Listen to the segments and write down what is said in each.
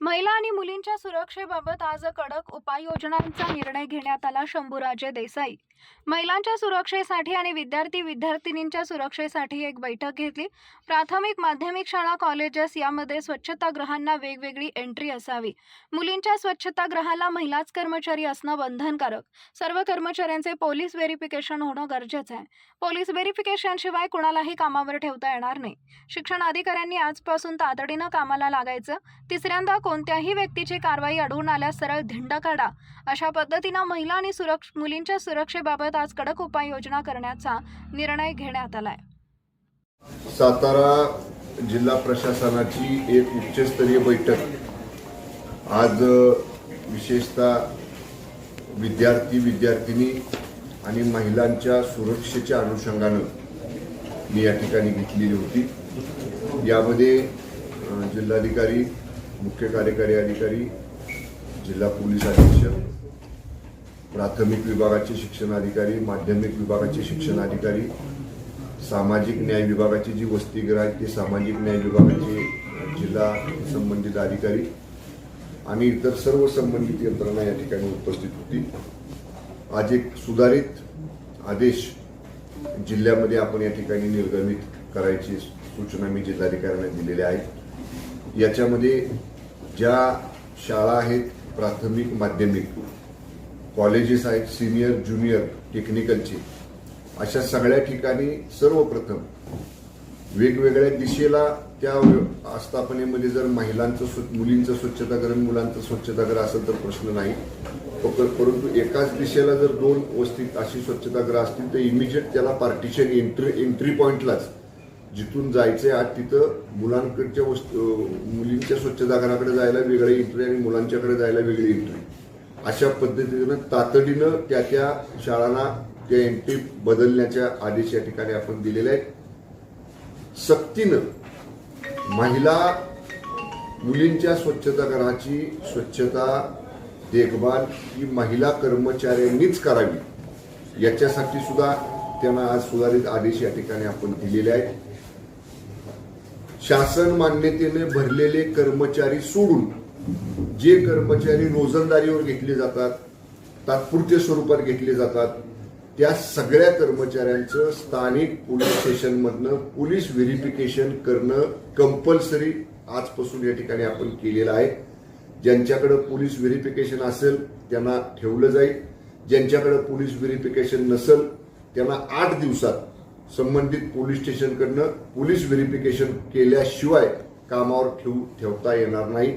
महिला आणि मुलींच्या सुरक्षेबाबत आज कडक उपाययोजनांचा निर्णय घेण्यात आला शंभूराजे देसाई. महिलांच्या सुरक्षेसाठी आणि विद्यार्थी विद्यार्थिनींच्या सुरक्षेसाठी एक बैठक घेतली. प्राथमिक माध्यमिक शाळा कॉलेजेस यामध्ये स्वच्छतागृहांना वेगवेगळी एंट्री असावी. मुलींच्या स्वच्छतागृहाला महिलाच कर्मचारी असणं बंधनकारक. सर्व कर्मचाऱ्यांचे पोलीस व्हेरिफिकेशन होणं गरजेचं आहे. पोलीस व्हेरिफिकेशनशिवाय कुणालाही कामावर ठेवता येणार नाही. शिक्षण अधिकाऱ्यांनी आजपासून तातडीनं कामाला लागायचं. तिसऱ्यांदा कोणत्याही व्यक्तीची कारवाई आढळून आल्यास सरळ धिंड काढा. अशा पद्धतीनं महिला आणि सुरक्ष मुलींच्या सुरक्षेबाबत आज कडक उपाययोजना करण्याचा निर्णय घेण्यात आलाय. सातारा जिल्हा प्रशासनाची एक उच्चस्तरीय बैठक. आज विशेषतः विद्यार्थी विद्यार्थिनी आणि महिलांच्या सुरक्षेच्या अनुषंगानं मी या ठिकाणी घेतलेली होती. यामध्ये जिल्हाधिकारी मुख्य कार्यकारी अधिकारी जिल्हा पोलीस अधीक्षक प्राथमिक विभागाचे शिक्षण अधिकारी माध्यमिक विभागाचे शिक्षण अधिकारी सामाजिक न्याय विभागाची जी वसतिगृह आहेत ते सामाजिक न्याय विभागाचे जिल्हा संबंधित अधिकारी आणि इतर सर्व संबंधित यंत्रणा या ठिकाणी उपस्थित होती. आज एक सुधारित आदेश जिल्ह्यामध्ये आपण या ठिकाणी निर्गमित करायची सूचना मी जिल्हाधिकाऱ्यांना दिलेल्या आहेत याच्यामध्ये ज्या शाळा आहेत प्राथमिक माध्यमिक कॉलेजेस आहेत सिनियर ज्युनियर टेक्निकलचे अशा सगळ्या ठिकाणी सर्वप्रथम वेगवेगळ्या दिशेला त्या आस्थापनेमध्ये जर महिलांचं स्व- मुलींचं स्वच्छतागृह मुलांचं स्वच्छतागृह असेल तर प्रश्न नाही. फक्त परंतु एकाच दिशेला जर दोन वस्तीत अशी स्वच्छताग्रह असतील तर इमिजिएट त्याला पार्टिशन एंट्री एंट्री पॉईंटलाच जिथून जायचंय आज तिथं मुलांकडच्या वस्तू मुलींच्या स्वच्छतागृहाकडे जायला वेगळी एंट्री आणि मुलांच्याकडे जायला वेगळी एंट्री अशा पद्धतीनं तातडीनं त्या त्या शाळांना त्या एंट्री बदलण्याच्या आदेश या ठिकाणी आपण दिलेले आहेत. सक्तीनं महिला मुलींच्या स्वच्छता घराची स्वच्छता देखभाल ही महिला कर्मचाऱ्यांनीच करावी याच्यासाठी सुद्धा त्यांना आज सुधारित आदेश या ठिकाणी आपण दिलेले आहेत. शासन मान्यतेने भरलेले कर्मचारी सोडून जे कर्मचारी रोजंदारीवर घेतले जातात तात्पुरते स्वरूपात घेतले जातात त्या सगळ्या कर्मचाऱ्यांचं स्थानिक पोलीस स्टेशनमधनं पोलीस व्हेरिफिकेशन करणं कंपल्सरी आजपासून या ठिकाणी आपण केलेलं आहे. ज्यांच्याकडे पोलीस व्हेरिफिकेशन असेल त्यांना ठेवलं जाईल. ज्यांच्याकडे पोलीस व्हेरिफिकेशन नसेल त्यांना आठ दिवसात संबंधित पोलीस स्टेशनकडनं पोलीस व्हेरिफिकेशन केल्याशिवाय कामावर ठेवू ठेवता येणार नाही.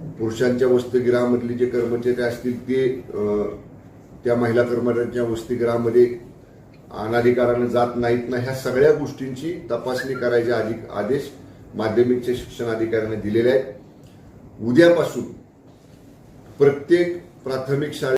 पुरुषांच्या वसतिगृहामधले जे कर्मचारी असतील ते त्या महिला कर्मचाऱ्यांच्या वसतिगृहामध्ये अनाधिकारानं जात नाहीत ना ह्या सगळ्या गोष्टींची तपासणी करायचे अधिक आदेश माध्यमिकच्या शिक्षण अधिकाऱ्यांना दिलेले आहेत. उद्यापासून प्रत्येक प्राथमिक शाळेत